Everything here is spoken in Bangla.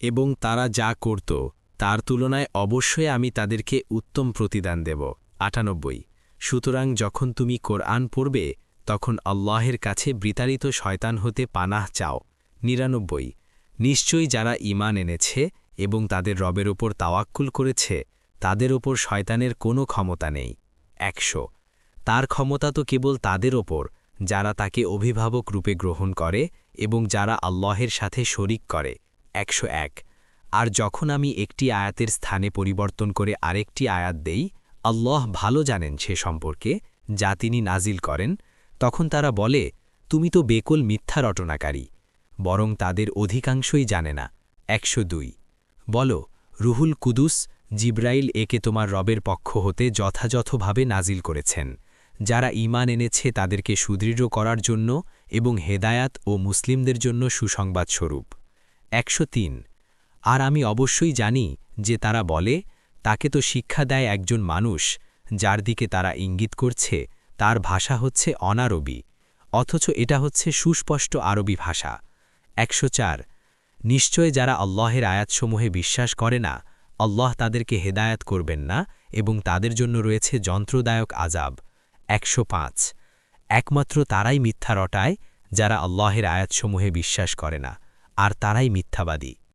এবং তারা যা করত, তার তুলনায় অবশ্যই আমি তাদেরকে উত্তম প্রতিদান দেব। আটানব্বই। সুতরাং যখন তুমি কোরআন পড়বে, তখন আল্লাহের কাছে বিতাড়িত শয়তান হতে পানাহ চাও। নিরানব্বই। নিশ্চয়ই যারা ঈমান এনেছে এবং তাদের রবের ওপর তাওয়াক্কুল করেছে, তাদের ওপর শয়তানের কোনো ক্ষমতা নেই। একশো। তার ক্ষমতা তো কেবল তাদের ওপর, যারা তাকে অভিভাবক রূপে গ্রহণ করে এবং যারা আল্লাহের সাথে শরিক করে। একশো এক। আর যখন আমি একটি আয়াতের স্থানে পরিবর্তন করে আরেকটি আয়াত দেই, আল্লাহ ভালো জানেন সে সম্পর্কে, যা তিনি নাজিল করেন, তখন তারা বলে, তুমি তো বেকল মিথ্যা রটনাকারী, বরং তাদের অধিকাংশই জানে না। একশো দুই। বল, রুহুল কুদুস, জিব্রাইল একে তোমার রবের পক্ষ হতে যথাযথভাবে নাজিল করেছেন, যারা ঈমান এনেছে তাদেরকে সুদৃঢ় করার জন্য এবং হেদায়াত ও মুসলিমদের জন্য সুসংবাদ স্বরূপ একশো তিন। আর আমি অবশ্যই জানি যে তারা বলে, তাকে তো শিক্ষা দেয় একজন মানুষ, যার দিকে তারা ইঙ্গিত করছে, তার ভাষা হচ্ছে অনারবি, অথচ এটা হচ্ছে সুস্পষ্ট আরবি ভাষা। একশো চার। নিশ্চয় যারা আল্লাহের আয়াতসমূহে বিশ্বাস করে না, আল্লাহ তাদেরকে হেদায়াত করবেন না এবং তাদের জন্য রয়েছে যন্ত্রদায়ক আজাব একশো পাঁচ। একমাত্র তারাই মিথ্যা রটায় যারা আল্লাহের আয়াতসমূহে বিশ্বাস করে না। আর তারাই মিথ্যাবাদী।